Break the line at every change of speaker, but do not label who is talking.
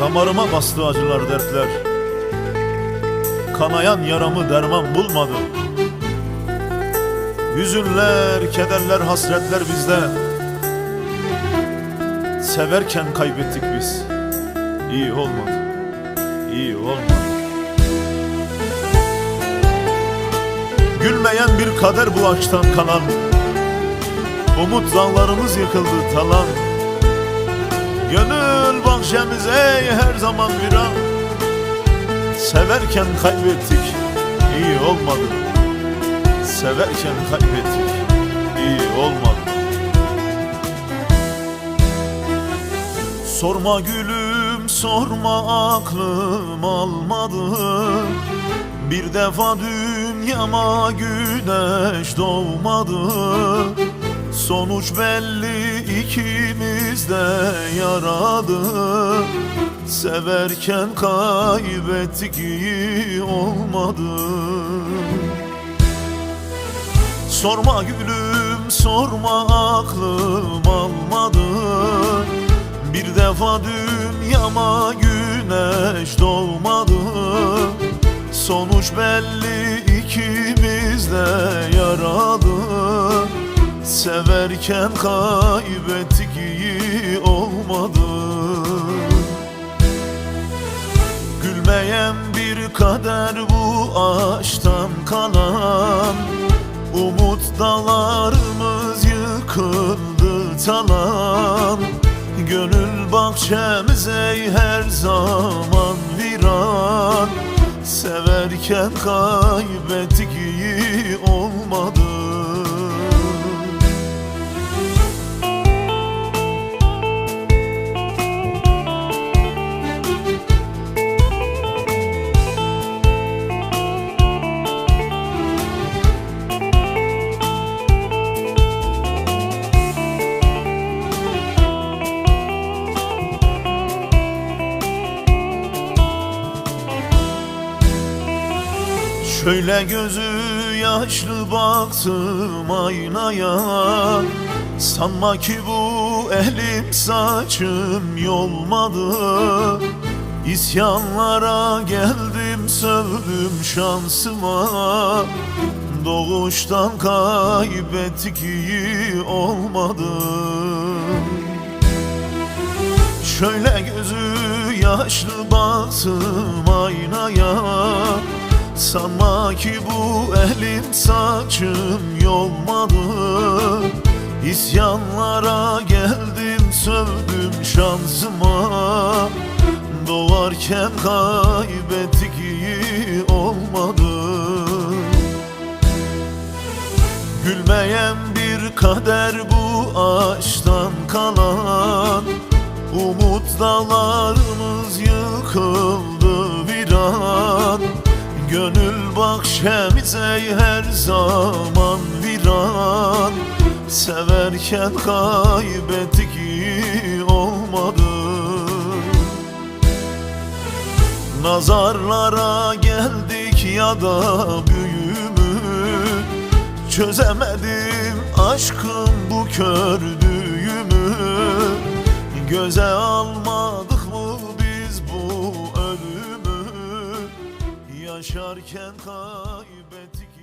Damarıma bastı acılar dertler. Kanayan yaramı derman bulmadı. Hüzünler, kederler, hasretler bizde. Severken kaybettik biz. İyi olmadı. İyi olmadı. Gülmeyen bir kader bu açtan kalan. Umut dağlarımız yıkıldı talan Gönül bahçemiz ey her zaman viran Severken kaybettik iyi olmadı. Severken kaybettik iyi olmadı. Sorma gülüm sorma aklım almadı. Bir defa dünyama güneş doğmadı. Sonuç belli ikimiz de yaradı. Severken kaybettik iyi olmadı. Sorma gülüm sorma aklım almadı. Bir defa dünyama güneş doğmadı. Sonuç belli Severken kaybettik iyi olmadı. Gülmeyen bir kader bu aşktan kalan. Umut dağlarımız yıkıldı talan. Gönül bahçemiz ey her zaman viran. Severken kaybettik iyi olmadı Şöyle gözü yaşlı baktım aynaya. Sanma ki bu elim saçım yolmadı. İsyanlara geldim sövdüm şansıma. Doğuştan kaybettik iyi olmadı. Şöyle gözü yaşlı baktım Sanma ki bu elim saçım yolmadı İsyanlara geldim sövdüm şansıma Doğarken kaybettik iyi olmadı. Gülmeyen bir kader bu aşktan kalan. Umut dağlarımız Gönül bahçemiz ey her zaman viran. Severken kaybettik olmadı. Nazarlara geldik ya da büyümü. Çözemedim aşkın bu kördüğümü Göze almadık ararken kaybettik.